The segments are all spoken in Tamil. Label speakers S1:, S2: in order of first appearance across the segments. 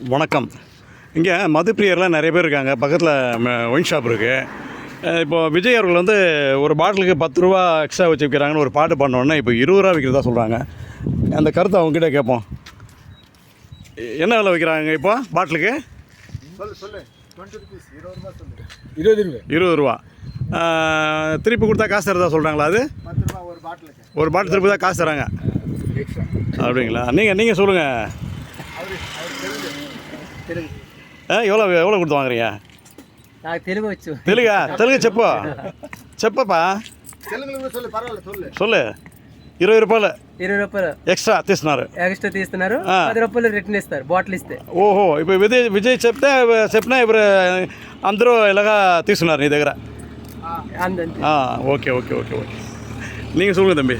S1: வணக்கம். இங்கே மதுப்பிரியர்லாம் நிறைய பேர் இருக்காங்க. பக்கத்தில் ஒயின் ஷாப் இருக்குது இப்போ விஜய் அவர்கள் வந்து ஒரு பாட்டிலுக்கு பத்து ரூபா எக்ஸ்ட்ரா வச்சு விற்கிறாங்கன்னு ஒரு பாட்டு பண்ணோன்னே இப்போ இருபது ரூபா விற்கிறதா சொல்கிறாங்க அந்த கருத்தை அவங்ககிட்ட கேட்போம். என்ன விலை விற்கிறாங்க இப்போ பாட்டிலுக்கு?
S2: இருபது ரூபா
S1: திருப்பி கொடுத்தா காசு தரதா சொல்கிறாங்களா அது?
S2: பத்து ரூபா ஒரு பாட்டிலுக்கு.
S1: ஒரு பாட்டில் திருப்பி தான் காசு தராங்க.
S3: எக்ஸ்ட்ரா.
S1: அப்படிங்களா? நீங்கள் நீங்கள் சொல்லுங்கள் எவ்வளோ எவ்வளோ கொடுத்து வாங்குறீங்க
S4: నాకు తెలుగు వచ్చు
S1: தெலுங்கா தெலுங்கு செப்போ செப்பப்பா
S2: தெலுங்குல கூட சொல்லு பரவாயில்ல சொல்லு
S1: சொல்லு ఇరవై రూపాయలు
S4: ఇరవై రూపాయలు
S1: ఎక్స్ట్రా తీస్తున్నారు
S4: ఎక్స్ట్రా తీస్తున్నారు
S1: ఆ.
S4: పది రూపాయలు రిటర్న్ ఇస్తారు బాటిల్ ఇస్తే
S1: ఓహో ఇప్పుడు విజయ్ విజయ్ చెప్తే చెప్పినా ఇప్పుడు అందరూ ఇలాగా తీసుకున్నారు నీ దగ్గర
S4: అందంతే
S1: ஆ ஓகே ஓகே ஓகே ஓகே நீங்கள் சொல்லுங்கள் தம்பி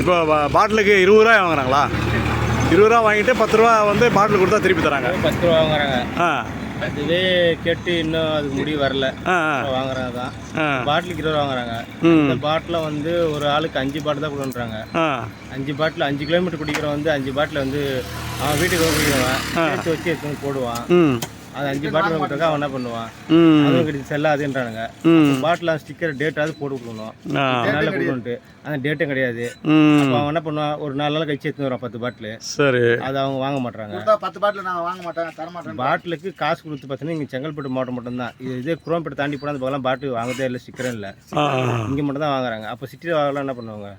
S1: இப்போ பா- பாட்டிலுக்கு இருபது ரூபாய் வாங்குறாங்களா இருபது ரூபா வாங்கிட்டு பத்து ரூபா வந்து பாட்டில் கொடுத்தா திருப்பி தராங்க.
S5: பத்து ரூபா வாங்குறாங்க.
S1: ஆ.
S5: அதுவே கேட்டு இன்னும் அதுக்கு முடிவு வரல. வாங்குறாங்க தான். பாட்டிலுக்கு இருபது ரூபா வாங்குறாங்க. இந்த பாட்டில் வந்து ஒரு ஆளுக்கு அஞ்சு பாட்டில் தான் கொடுக்குறாங்க அஞ்சு பாட்டில் அஞ்சு கிலோமீட்டர் குடிக்கிறவன் வந்து அஞ்சு பாட்டில் வந்து அவன் வீட்டுக்கு குடிக்கிறவன். வச்சு எடுத்து வந்து போடுவான் அது அஞ்சு பாட்டில் கொடுத்தா அவன் என்ன பண்ணுவான்?
S1: ம்.
S5: அதுவும் கிடைச்சி செல்லாதுன்றானுங்க பாட்டில் ஸ்டிக்கர் டேட்டாவது போட்டு கொடுக்கணும். நல்ல கொடுக்கணுன்ட்டு அந்த டேட்டும் கிடையாது.
S1: ம்.
S5: அப்போ அவன் என்ன பண்ணுவான்? ஒரு நாலு நாள் கழிச்சு எடுத்து வரான் பத்து பாட்டில்
S1: சரி.
S5: அது அவங்க வாங்க
S2: கொடுத்தா பத்து பாட்டில் நான் வாங்க மாட்டேன் தர மாட்டேன்
S5: பாட்டிலுக்கு காசு கொடுத்து பார்த்தீங்கன்னா இங்கே செங்கல்பட்டு மாவட்டம் மட்டும்தான். இது இதே குரோம்பேட்டை தாண்டி போனால் அந்த பக்கம்லாம் பாட்டில் வாங்கதே இல்லை ஸ்டிக்கரும் இல்லை. இங்கே மட்டும் தான் வாங்குறாங்க. அப்போ சிட்டியில் வாங்கலாம் என்ன பண்ணுவாங்க?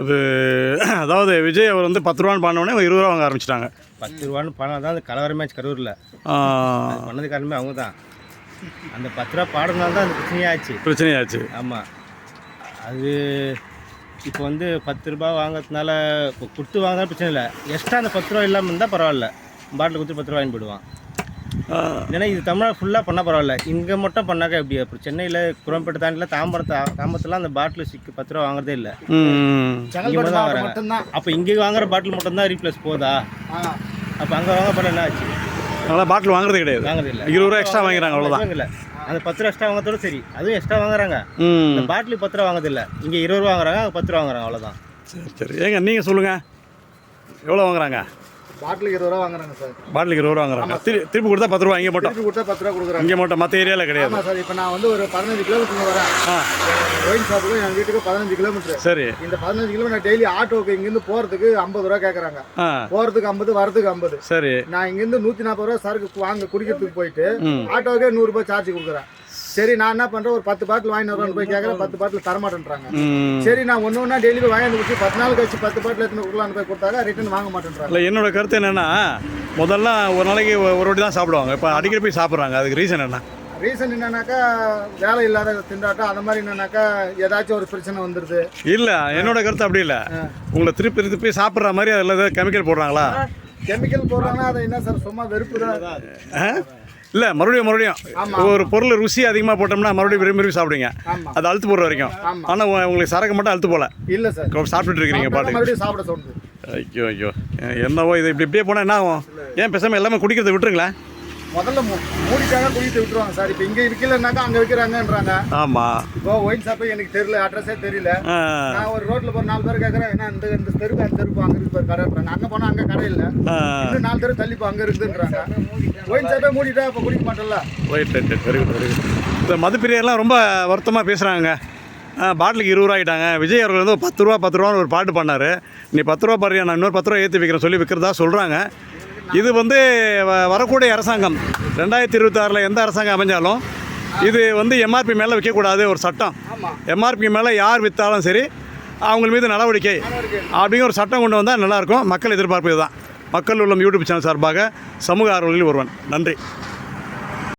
S1: அது அதாவது விஜய் அவர் வந்து பத்து ரூபான்னு பண்ணோடனே இருபது ரூபா வாங்க ஆரம்பிச்சிட்டாங்க.
S5: பத்து ரூபான்னு பணம் தான் அந்த கலவர மேட்ச் கரூரில். பண்ணது காரணமே அவங்க தான். அந்த பத்து ரூபா பாடுனால தான் அந்த பிரச்சனையே ஆச்சு.
S1: பிரச்சனையாச்சு
S5: ஆமாம் அது இப்போ வந்து பத்து ரூபா வாங்குறதுனால இப்போ கொடுத்து வாங்கினா பிரச்சனை இல்லை. எக்ஸ்ட்ரா அந்த பத்து ரூபா இல்லாமல் இருந்தால் பரவாயில்ல. பாட்டில் கொடுத்து பத்து ரூபா வாங்கி போயிடுவான்
S1: ஆ,
S5: ஏன்னா இது தமிழ்நாடு ஃபுல்லாக பண்ணால் பரவாயில்ல. இங்கே மட்டும் பண்ணாக்க எப்படி? அப்புறம் சென்னையில் குரம்பேட்டை தாண்டில தாம்பரம் தா தாம்பரத்துலாம் அந்த பாட்டில் சிக்கு பத்து ரூபா வாங்குறதே இல்லை. தான் வராங்க. அப்போ இங்கே வாங்குற பாட்டில் மட்டும்தான் ரீப்ளேஸ் போதா? அப்போ அங்கே வாங்க பாட்டில் என்ன ஆச்சு?
S1: அதனால் பாட்டில் வாங்குறது கிடையாது.
S5: வாங்குறது இல்லை.
S1: இருபது ரூபா எக்ஸ்ட்ரா வாங்கிக்கிறாங்க அவ்வளோதான்
S5: இல்லை. அந்த பத்து ரூபா எக்ஸ்ட்ரா வாங்குறதோட சரி. அதுவும் எக்ஸ்ட்ரா வாங்குறாங்க. இந்த பாட்டில் பத்து ரூபா வாங்குறது இல்லை. இங்கே இருபது ரூபா வாங்குறாங்க பத்து ரூபா வாங்குறாங்க அவ்வளோதான்
S1: சரி சரி. ஏங்க நீங்கள் சொல்லுங்கள் எவ்வளோ வாங்குறாங்க?
S2: பாட்டிலுக்கு இருபது ரூபா வாங்குறாங்க சார்.
S1: பாட்டிலுக்கு இருபது ரூபா வாங்குறாங்க. திரு திருப்பி கொடுத்தா பத்து ரூபா இங்கே மட்டும்.
S2: திருப்பி கொடுத்தா பத்து ரூபா கொடுக்குறாங்க.
S1: இங்கே மட்டும் மற்ற ஏரியாவில் கிடையாது.
S2: சார் இப்போ நான் வந்து ஒரு பதினஞ்சு கிலோமீட்டர் வரேன். ஒயின் ஷாப்புக்கு என் வீட்டுக்கு பதினஞ்சு கிலோமீட்டர்.
S1: சரி.
S2: இந்த பதினஞ்சு கிலோமீட்டர் டெய்லி ஆட்டோவுக்கு இங்கேருந்து போகிறதுக்கு ஐம்பது ரூபா கேட்குறாங்க போகிறதுக்கு ஐம்பது வரதுக்கு ஐம்பது.
S1: சரி.
S2: நான் இங்கேருந்து நூற்றி நாற்பது ரூபா சரக்கு வாங்க குடிக்கிறதுக்கு போயிட்டு
S1: ம்.
S2: ஆட்டோவுக்கே நூறுரூபா சார்ஜ் கொடுக்குறேன். சரி நான் என்ன பண்ணுறேன் ஒரு பத்து பாட்டில் வாங்கி வரேன்னு போய் கேட்குறேன் பத்து பாட்டில் தரமாட்டேன்றாங்க. சரி நான் ஒன்று ஒன்றா டெய்லி வாங்கி கொடுத்து பத்து நாள் கழிச்சு பத்து பாட்டில் எடுத்துன்னு கொடுக்கலான்னு போய் கொடுத்தாங்க ரிட்டன் வாங்க மாட்டேன்றாங்க.
S1: இல்லை என்னோட கருத்து என்னென்னா முதல்ல ஒரு நாளைக்கு ஒரு வாட்டி தான் சாப்பிடுவாங்க. இப்போ அடிக்கடி போய் சாப்பிட்றாங்க. அதுக்கு ரீசன் என்ன?
S2: ரீசன் என்னன்னாக்கா வேலை இல்லாத திண்டாட்டம் அந்த மாதிரி என்னன்னாக்கா ஏதாச்சும் ஒரு பிரச்சனை வந்துடுது
S1: இல்லை என்னோட கருத்து அப்படி இல்லை. உங்களை திருப்பி திருப்பி சாப்பிட்ற மாதிரி அதில் ஏதாவது கெமிக்கல் போடுறாங்களா?
S2: கெமிக்கல் போடுறாங்கன்னா அதை என்ன சார் சும்மா வெறுப்பு தான்.
S1: இல்லை மறுபடியும் மறுபடியும். ஒரு பொருள் ருசி அதிகமாக போட்டோம்னா மறுபடியும் விரும்பி விரும்பி சாப்பிடுங்க அது அழுத்து போடுற வரைக்கும். ஆனால் உங்களுக்கு சரக்கு மட்டும் அழுத்து போல.
S2: இல்லை சார்.
S1: சாப்பிட்டுட்டு இருக்கிறீங்க
S2: தோணுது.
S1: ஐயோ ஐயோ. என்னவோ இது இப்படி இப்படியே போனால் என்ன ஆகும் ஏன் பேசாமல் எல்லாமே குடிக்கிறத விட்டுருங்களேன்.
S2: முதல்ல மூ- மூடிட்டாங்க குடித்து விட்டுருவாங்க சார். இப்போ இங்கே விற்கலன்னாக்கா அங்கே விற்கிறாங்கன்றாங்க
S1: ஆமாம்
S2: இப்போ ஒயின் ஷாப்பு எனக்கு தெரியல அட்ரஸே தெரியல. நான் ஒரு ரோட்ல போற நாலு பேர் கேட்கறேன் என்ன இந்த இந்த தெருவு அந்த தெருவு அங்க இருக்கு பாரு கடைன்றாங்க அங்க போனா அங்க கடை இல்ல. இன்னும் நாலு தெரு தள்ளி போ அங்க இருக்குன்றாங்க. ஒயின் ஷாப்பே மூடிட்டா அப்ப குடிக்க மாட்டோம்ல
S1: right right right very good very good இந்த மதுப்பிரியர்லாம் ரொம்ப வருத்தமாக பேசுகிறாங்க பாட்டிலுக்கு இருபது ரூபா ஆகிட்டாங்க விஜய் அவர்கள் வந்து பத்து ரூபா பத்து ரூபான்னு ஒரு பாட்டு பண்ணார் நீ பத்து ரூபா பாரு நான் இன்னொரு பத்து ரூபா ஏற்றி வைக்கிறேன் சொல்லி விற்கிறதா சொல்கிறாங்க இது வந்து வ- வரக்கூடிய அரசாங்கம். ரெண்டாயிரத்தி இருபத்தாறில் எந்த அரசாங்கம் அமைஞ்சாலும் இது வந்து எம்ஆர்பி மேலே விற்கக்கூடாது ஒரு சட்டம். எம்ஆர்பி மேலே யார் விற்றாலும் சரி அவங்க மீது நடவடிக்கை அப்படிங்கிற ஒரு சட்டம் கொண்டு வந்தால் நல்லாயிருக்கும். மக்கள் எதிர்பார்ப்பு இதுதான். மக்கள் உள்ளம் யூடியூப் சேனல் சார்பாக சமூக ஆர்வலர்களில் ஒருவன். நன்றி.